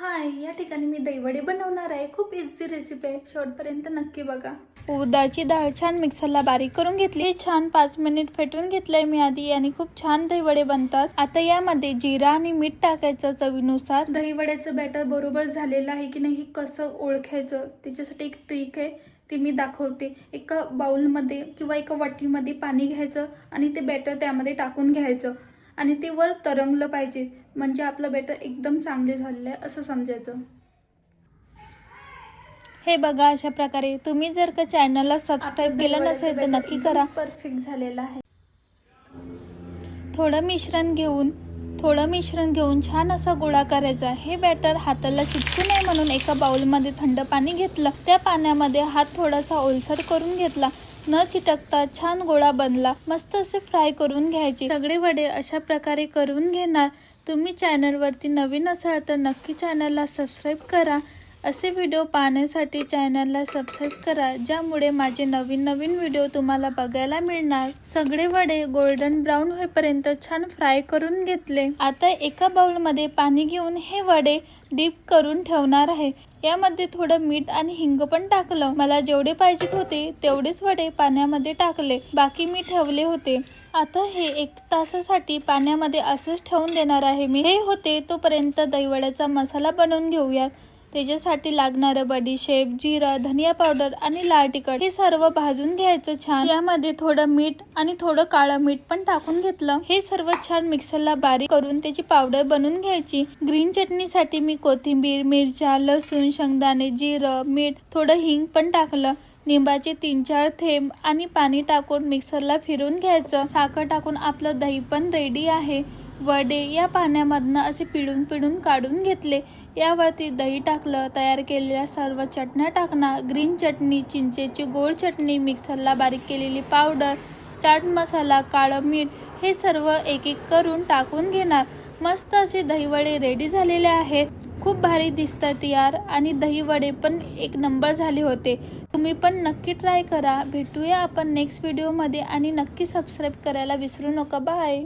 हाय या ठिकाणी मी दहीवडे बनवणार आहे. खूप इझी रेसिपी आहे. शेवटपर्यंत नक्की बघा. उडदाची डाळ छान मिक्सरला बारीक करून घेतली. छान पाच मिनिट फेटून घेतलंय मी आधी आणि खूप छान दहीवडे बनतात. आता यामध्ये जिरा आणि मीठ टाकायचं चवीनुसार. दहीवड्याचं बॅटर बरोबर झालेलं आहे की नाही हे कसं ओळखायचं त्याच्यासाठी एक ट्रिक आहे ती मी दाखवते. एका बाउलमध्ये किंवा एका वाटीमध्ये पाणी घ्यायचं आणि ते बॅटर त्यामध्ये टाकून घ्यायचं. आणि ते वर तरंगलं पाहिजे. म्हणजे आपलं बॅटर एकदम चांगले झालेलं आहे असं समजायचं. हे बघा अशा प्रकारे तुम्ही जर का चॅनलला सबस्क्राईब केलं नसेल तर नक्की करा. परफेक्ट झालेला आहे. थोडं मिश्रण घेऊन थोडं मिश्रण घेऊन छान असा गोळा करायचा. हे बॅटर हाताला चिटकू नये म्हणून एका बाउलमध्ये थंड पाणी घेतलं. त्या पाण्यामध्ये हात थोडासा ओलसर करून घेतला. न चिटकता छान गोळा बनला. मस्त असे फ्राय करून घ्यायचे. सगळे वडे अशा प्रकारे करून घेणार. तुम्ही चॅनलवरती नवीन असाल तर नक्की चॅनलला सबस्क्राईब करा. असे व्हिडिओ पाहण्यासाठी चॅनलला सबस्क्राईब करा ज्यामुळे माझे नवीन नवीन व्हिडिओ तुम्हाला बघायला मिळणार. सगळे वडे गोल्डन ब्राऊन होईपर्यंत छान फ्राय करून घेतले. आता एका बाउलमध्ये पाणी घेऊन हे वडे डीप करून ठेवणार आहे. यामध्ये थोडं मीठ आणि हिंग पण टाकलं. मला जेवढे पाहिजेत होते तेवढेच वडे पाण्यामध्ये टाकले. बाकी मी ठेवले होते. आता हे एक तासासाठी पाण्यामध्ये असंच ठेवून देणार आहे मी. हे होते तोपर्यंत दहीवड्याचा मसाला बनवून घेऊयात. त्याच्यासाठी लागणारं बडीशेप जिरा धनिया पावडर आणि लाल तिखट हे सर्व भाजून घ्यायचं छान. यामध्ये थोडं मीठ आणि थोडं काळं मीठ पण टाकून घेतलं. हे सर्व छान मिक्सरला बारीक करून त्याची पावडर बनवून घ्यायची. ग्रीन चटणीसाठी मी कोथिंबीर मिरच्या लसूण शेंगदाणे जिरं मीठ थोडं हिंग पण टाकलं. निंबाचे तीन चार थेंब आणि पाणी टाकून मिक्सरला फिरून घ्यायचं. साखर टाकून आपलं दही पण रेडी आहे. वडे या पाण्यामधनं असे पिळून पिळून काढून घेतले. यावरती दही टाकलं तयार केलेल्या सर्व चटण्या टाकणार ग्रीन चटणी चिंचेची गोड चटणी मिक्सरला बारीक केलेली पावडर चाट मसाला काळं मीठ हे सर्व एक एक करून टाकून घेणार. मस्त असे दहीवडे रेडी झालेले आहेत. खूप भारी दिसतात यार. आणि दहीवडे पण एक नंबर झाले होते. तुम्ही पण नक्की ट्राय करा. भेटूया आपण नेक्स्ट व्हिडिओमध्ये आणि नक्की सबस्क्राईब करायला विसरू नका. बाय